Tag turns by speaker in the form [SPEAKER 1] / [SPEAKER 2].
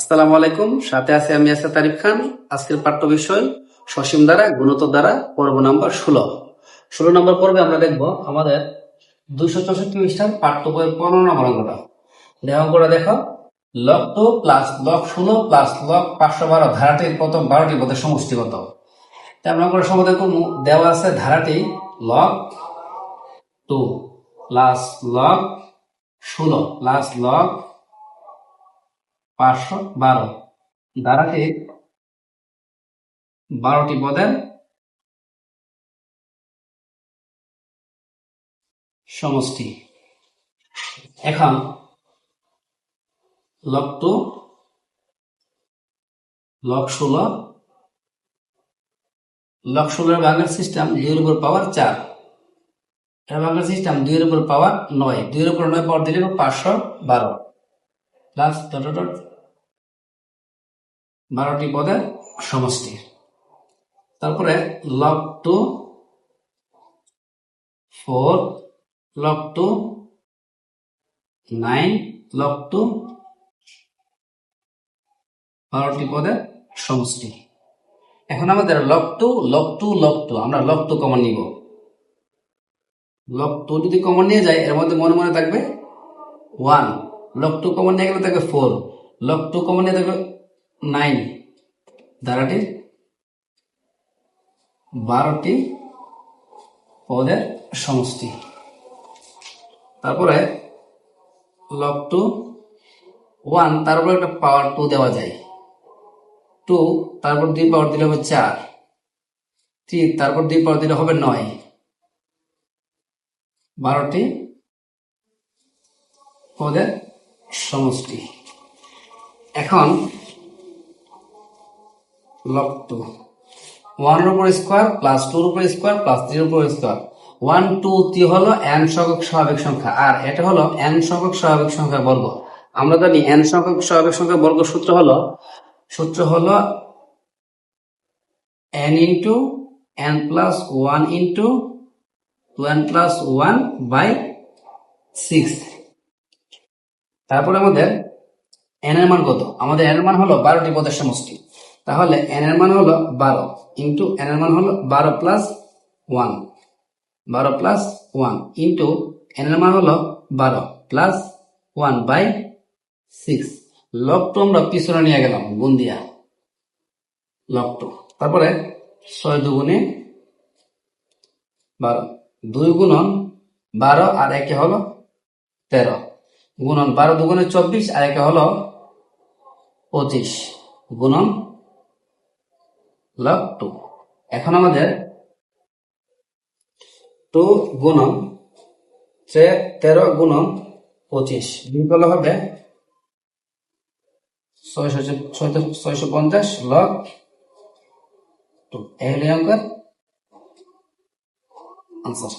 [SPEAKER 1] আসসালামু আলাইকুম। সাথে আছে আমি আসা তারিফ খান। আজকের পাঠ্য বিষয় সসীম দ্বারা গুণত দ্বারা, পর্ব নম্বর ষোলো। ষোলো নম্বর পর্বে আমরা দেখব আমাদের দুইশো চৌষট্টি পৃষ্ঠার পাঠ্য বইয়ের পনেরো নম্বর অঙ্কটা। অঙ্কটা দেখো লক টু প্লাস লক ষোলো প্লাস লক পাঁচশো বারো ধারাটির প্রথম বারোটি পদের সমষ্টি কত তা আমরা অঙ্কটা সমাধান করব। দেওয়া আছে ধারাটি লক টু প্লাস লক ষোলো প্লাস লক পাঁচশো বারো। ধারাটি বারোটি পদের সমষ্টি। এখন লক টু লক ষোলো লক ষোলোর ভাঙের সিস্টেম দুইয়ের উপর পাওয়ার চার। এর ভাঙের সিস্টেম দুইয়ের উপর পাওয়ার নয়। দুইয়ের উপর নয় পাওয়ার দিলে পাঁচশো বারো। প্লাস ডট ডট বারোটি পদের সমষ্টি। তারপরে log two, four log two, nine log two বারোটি পদের সমষ্টি। এখন আমাদের log two log two log two, আমরা লগ টু কমন নিব। লগ টু যদি কমন নিয়ে যায়, এর মধ্যে মনে মনে থাকবে ওয়ান লগ টু কমন নিয়ে গেলে থাকবে ফোর লগ টু কমন নিয়ে থাকবে নাইন ধারাটির বারোটি পদের সমষ্টি। তারপরে লগ টু ওয়ান তারপরে একটা পাওয়ার টু দেওয়া যায়। টু তারপর দুই পাওয়ার দিলে হবে চার। থ্রি তারপর দুই পাওয়ার দিলে হবে নয়। বারোটি পদের সমষ্টি। এখন লগ টু ওয়ানের উপর স্কোয়ার প্লাস টুর উপর স্কোয়ার প্লাস থ্রির উপর স্কোয়ার ওয়ান টু থ্রি হলো এন সংখ্যক স্বাভাবিক সংখ্যা। আর এটা হলো এন সংখ্যক স্বাভাবিক সংখ্যা বর্গ। আমরা জানি এন সংখ্যক স্বাভাবিক সংখ্যা বর্গ সূত্র হলো সূত্র হলো N into N plus one into two N plus one by six তারপরে আমাদের এন এর মান কত? আমাদের এন এর মান হলো বারোটি পদের সমষ্টি। তাহলে এন এর মান হলো বারো ইন্টু এন এর মান হলো বারো প্লাস ওয়ান বারো প্লাস ওয়ান ইন্টু এন এর মান হলো বারো plus one by six log two আমরা পিছনে নিয়ে গেলাম, গুণ দিয়া। লক টু তারপরে ছয় দুগুণে বারো। দুই গুণন বারো আর একে হলো তেরো। গুণন বারো দুগুণে চব্বিশ আর একে হলো পঁচিশ। গুণন লগ টু এখন আমাদের টু গুণন সে তেরো গুণন পঁচিশ। বিকল হবে ছয়শো পঞ্চাশ লগ টু এই হলে আনসার